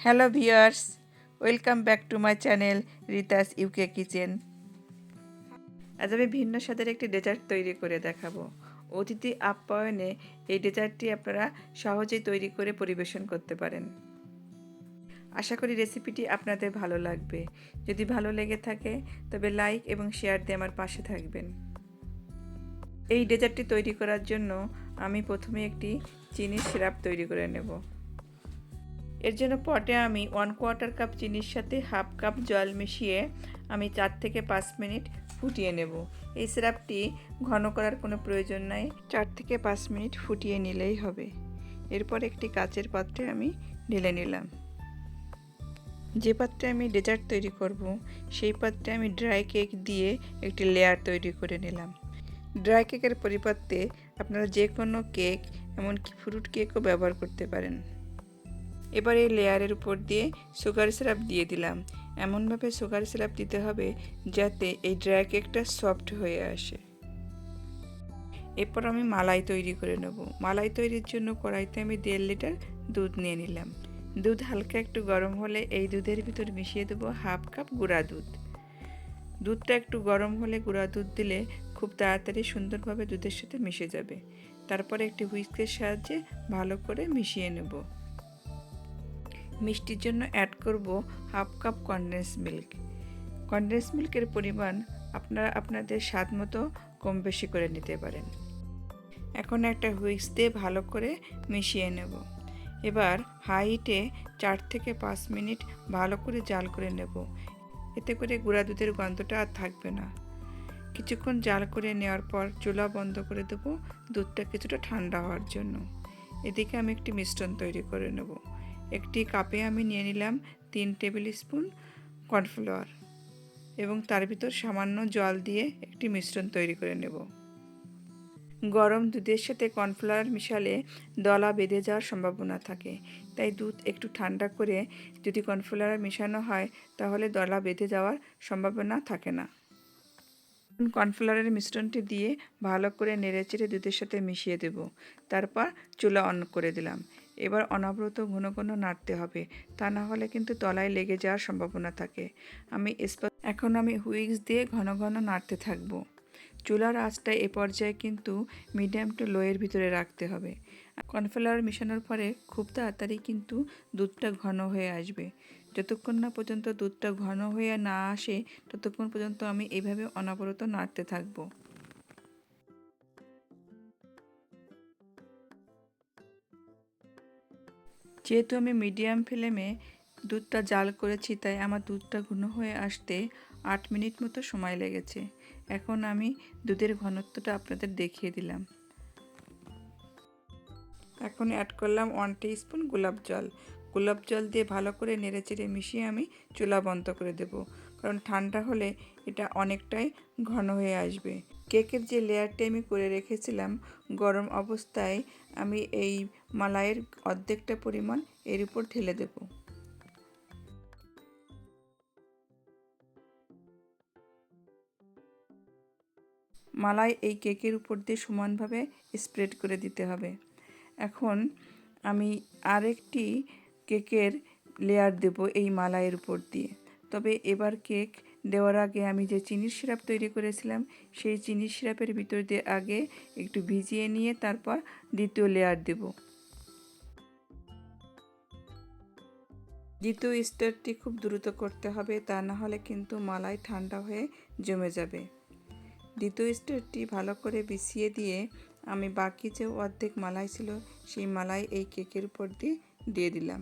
Hello viewers, welcome back to my channel Rita's UK kitchen. আজ আমি ভিন্ন স্বাদের একটি ডেজার্ট তৈরি করে দেখাবো। অতিথি আপ্যায়নে এই ডেজার্টটি আপনারা সহজেই তৈরি করে পরিবেশন করতে পারেন। আশা করি রেসিপিটি আপনাদের ভালো লাগবে। যদি ভালো লেগে থাকে, তবে লাইক এবং শেয়ার দিয়ে আমার পাশে থাকবেন। এই ডেজার্টটি তৈরি করার জন্য আমি প্রথমে একটি চিনির সিরাপ তৈরি করে নেব। এর জন্য পটে আমি ওয়ান কোয়ার্টার কাপ চিনির সাথে হাফ কাপ জল মিশিয়ে আমি চার থেকে পাঁচ মিনিট ফুটিয়ে নেব। এই সিরাপটি ঘন করার কোনো প্রয়োজন নাই, চার থেকে পাঁচ মিনিট ফুটিয়ে নিলেই হবে। এরপর একটি কাচের পাত্রে আমি ঢেলে নিলাম। যে পাত্রে আমি ডেজার্ট তৈরি করব, সেই পাত্রে আমি ড্রাই কেক দিয়ে একটি লেয়ার তৈরি করে নিলাম। ড্রাই কেকের পরিবর্তে আপনারা যে কোনো কেক এমনকি ফ্রুট কেকও ব্যবহার করতে পারেন। এবার লেয়ারের উপর দিয়ে সুগার সিরাপ দিয়ে দিলাম। এমনভাবে সুগার সিরাপ দিতে হবে যাতে এই ড্রাই কেকটা সফট হয়ে আসে। এরপর আমি মালাই তৈরি করে নেব। মালাই তৈরির জন্য কড়াইতে আমি দেড় লিটার দুধ নিয়ে নিলাম। দুধ হালকা একটু গরম হলে এই দুধের ভিতর মিশিয়ে দেবো হাফ কাপ গুঁড়া দুধ। দুধটা একটু গরম হলে গুঁড়া দুধ দিলে খুব তাড়াতাড়ি সুন্দরভাবে দুধের সাথে মিশে যাবে। তারপরে একটি হুইস্কের সাহায্যে ভালো করে মিশিয়ে নেব। মিষ্টির জন্য অ্যাড করব half cup condense milk condense মিল্কের পরিমাণ আপনারা আপনাদের স্বাদ মতো কম বেশি করে নিতে পারেন। এখন একটা হুইক্স দিয়ে ভালো করে মিশিয়ে নেব। এবার হাইটে চার থেকে পাঁচ মিনিট ভালো করে জাল করে নেব। এতে করে গুঁড়া দুধের গন্ধটা আর থাকবে না। কিছুক্ষণ জাল করে নেওয়ার পর চুলা বন্ধ করে দেবো। দুধটা কিছুটা ঠান্ডা হওয়ার জন্য। এদিকে আমি একটি মিশ্রণ তৈরি করে নেব। একটি কাপে আমি নিয়ে নিলাম তিন টেবিল স্পুন কর্নফ্লাওয়ার এবং তার ভিতর সামান্য জল দিয়ে একটি মিশ্রণ তৈরি করে নেব। গরম দুধের সাথে কর্নফ্লাওয়ার মিশালে দলা বেঁধে যাওয়ার সম্ভাবনা থাকে, তাই দুধ একটু ঠান্ডা করে যদি কর্নফ্লাওয়ার মেশানো হয়, তাহলে দলা বেঁধে যাওয়ার সম্ভাবনা থাকে না। কর্নফ্লাওয়ারের মিশ্রণটি দিয়ে ভালো করে নেড়েচেড়ে দুধের সাথে মিশিয়ে দেব, তারপর চুলা অন করে দিলাম। এবার অনবরত ঘন ঘন নাড়তে হবে। তা না হলে কিন্তু তলায় লেগে যাওয়ার সম্ভাবনা থাকে। আমি এখন আমি হুইক্স দিয়ে ঘন ঘন নাড়তে থাকব। চুলার আঁচটা এ পর্যায়ে কিন্তু মিডিয়াম টু লোয়ের ভিতরে রাখতে হবে। কর্নফ্লাওয়ার মেশানোর পরে খুব তাড়াতাড়ি কিন্তু দুধটা ঘন হয়ে আসবে। যতক্ষণ না পর্যন্ত দুধটা ঘন হয়ে না আসে, ততক্ষণ পর্যন্ত আমি এভাবে অনবরত নাড়তে থাকব। যেহেতু আমি মিডিয়াম ফ্লেমে দুধটা জাল করেছি, তাই আমার দুধটা ঘন হয়ে আসতে আট মিনিট মতো সময় লেগেছে। এখন আমি দুধের ঘনত্বটা আপনাদের দেখিয়ে দিলাম। এখন অ্যাড করলাম ওয়ান স্পুন গোলাপ জল। গোলাপ জল দিয়ে ভালো করে নেড়েচেড়ে মিশিয়ে আমি চুলা বন্ধ করে দেব, কারণ ঠান্ডা হলে এটা অনেকটাই ঘন হয়ে আসবে। কেকের যে লেয়ারটি আমি করে রেখেছিলাম, গরম অবস্থায় আমি এই মালাইয়ের অর্ধেকটা পরিমাণ এর উপর ঢেলে দেবো। মালাই এই কেকের উপর দিয়ে সমানভাবে স্প্রেড করে দিতে হবে। এখন আমি আরেকটি কেকের লেয়ার দেব এই মালাইয়ের উপর দিয়ে। তবে এবার কেক দেওয়ার আগে আমি যে চিনির সিরাপ তৈরি করেছিলাম, সেই চিনির সিরাপের ভিতর দিয়ে আগে একটু ভিজিয়ে নিয়ে তারপর দ্বিতীয় লেয়ার দেব। দ্বিতীয় স্টারটি খুব দ্রুত করতে হবে, তা না হলে কিন্তু মালাই ঠান্ডা হয়ে জমে যাবে। দ্বিতীয় স্টেপটি ভালো করে বিছিয়ে দিয়ে আমি বাকি যে অর্ধেক মালাই ছিল, সেই মালাই এই কেকের উপর দিয়ে দিয়ে দিলাম।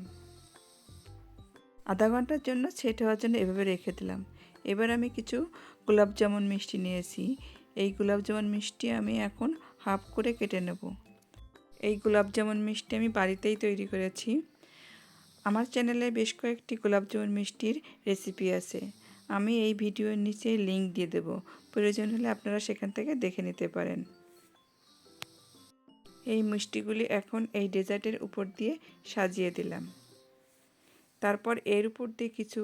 আধা ঘণ্টার জন্য সেট হওয়ার জন্য এভাবে রেখে দিলাম। এবার আমি কিছু গোলাপ জামুন মিষ্টি নিয়েছি। এই গোলাপ জামুন মিষ্টি আমি এখন হাফ করে কেটে নেব। এই গোলাপ জামুন মিষ্টি আমি বাড়িতেই তৈরি করেছি। আমার চ্যানেলে বেশ কয়েকটি গোলাপ জামুন মিষ্টির রেসিপি আছে। আমি এই ভিডিওর নিচে লিংক দিয়ে দেব। প্রয়োজন হলে আপনারা সেখান থেকে দেখে নিতে পারেন। এই মিষ্টিগুলি এখন এই ডেজার্টের উপর দিয়ে সাজিয়ে দিলাম। তারপর এর উপর দিয়ে কিছু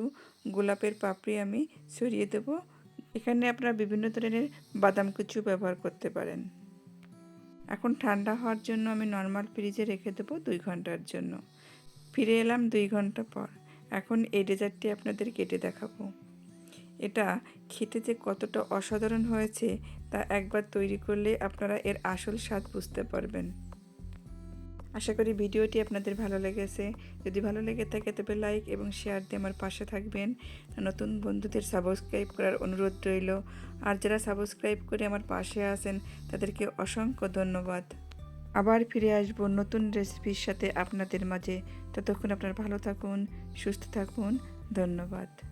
গোলাপের পাপড়ি আমি ছড়িয়ে দেব। এখানে আপনারা বিভিন্ন ধরনের বাদাম কুচু ব্যবহার করতে পারেন। এখন ঠান্ডা হওয়ার জন্য আমি নর্মাল ফ্রিজে রেখে দেবো দুই ঘণ্টার জন্য। ফিরে এলাম দুই ঘণ্টা পর। এখন এই ডেজার্টটি আপনাদের কেটে দেখাবো। এটা খেতে যে কতটা অসাধারণ হয়েছে তা একবার তৈরি করলে আপনারা এর আসল স্বাদ বুঝতে পারবেন। আশা করি ভিডিওটি আপনাদের ভালো লেগেছে। যদি ভালো লেগে থাকে তবে লাইক এবং শেয়ার দিয়ে আমার পাশে থাকবেন। নতুন বন্ধুদের সাবস্ক্রাইব করার অনুরোধ রইল। আর যারা সাবস্ক্রাইব করে আমার পাশে আছেন তাদেরকে অসংখ্য ধন্যবাদ। আবার ফিরে আসব নতুন রেসিপির সাথে আপনাদের মাঝে। ততক্ষণ আপনার ভালো থাকুন, সুস্থ থাকুন। ধন্যবাদ।